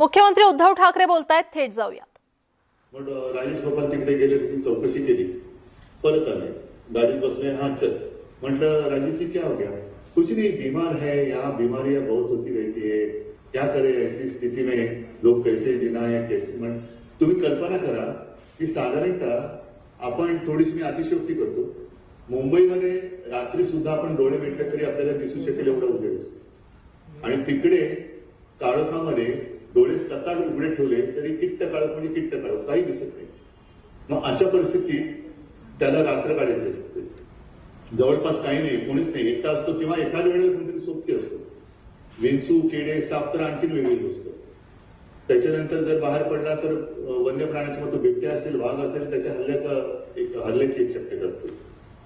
मुख्यमंत्री उद्धव ठाकरे बोलतायत थेट जाऊयात. मग राजेश गोपाल तिकडे गेले चौकशी केली. परत आले. गाडीत बसले हा चल. म्हटलं राजेश जी क्या हो गया? कुछ नहीं बीमार है यहाँ बीमारियां बहुत होती रहती है. क्या करे ऐसी स्थिति में? लोग कैसे जीना है कैसे? म्हण तुम्ही कल्पना करा की साधारणतः आपण थोडीशी मी अतिशयोक्ती करतो. मुंबईमध्ये रात्री सुद्धा आपण डोळे मिटले तरी आपल्याला दिसू शकेल एवढं उजेड. आणि तिकडे काळोखामध्ये डोळे सताड उघडे ठेवले तरी किट्ट काळोख म्हणजे किट्ट काळोख काही दिसत नाही. मग अशा परिस्थितीत त्याला रात्र काढायची असते. जवळपास काही नाही कोणीच नाही. एकटा असतो किंवा एखाद्या वेळेला कोणतरी सोबती असतो. विंचू किडे साप तर आणखीन वेगळी गोष्ट. त्याच्यानंतर जर बाहेर पडला तर वन्य प्राण्याचा मग तो बिबट्या असेल वाघ असेल त्याच्या हल्ल्याचा एक हल्ल्याची एक शक्यता असते.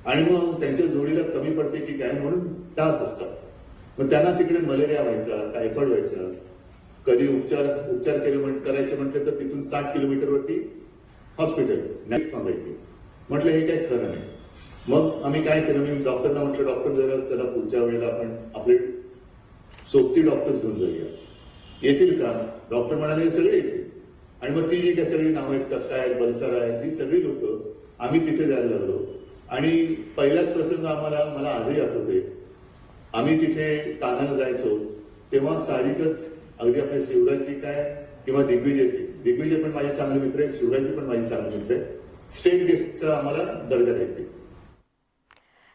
आणि मग त्यांच्या जोडीला कमी पडते की काय म्हणून डास असतात. मग त्यांना तिकडे मलेरिया व्हायचा टायफॉइड व्हायचा कधी उपचार उपचार केले म्हण करायचे म्हटले तर तिथून साठ किलोमीटरवरती हॉस्पिटल नाईट मागायची म्हटलं हे काय खरं नाही. मग आम्ही काय केलं? मी डॉक्टरना म्हटलं डॉक्टर जरा चला पुढच्या वेळेला आपण आपले सोबती डॉक्टर्स घेऊन जाऊया. येतील का? डॉक्टर म्हणाले सगळे येतील. आणि मग ती जी काय सगळी नावं आहेत कक्का आहेत बलसारा आहेत ही सगळी लोक आम्ही तिथे जायला लागलो. आणि पहिलाच प्रसंग आम्हाला मला आजही आठवते आम्ही तिथे कानाला जायचो. तेव्हा साहजिकच अगदी आपले शिवराजजी काय किंवा दिग्विजय सिंग दिग्विजय पण माझे चांगले मित्र आहेत शिवराजजी पण माझे चांगले मित्र आहेत. स्टेट गेस्टचा आम्हाला दर्जा द्यायचे.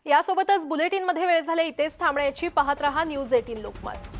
यासोबतच बुलेटिनमध्ये वेळ झाले इथेच थांबण्याची पाहत रहा न्यूज एटीन लोकमत.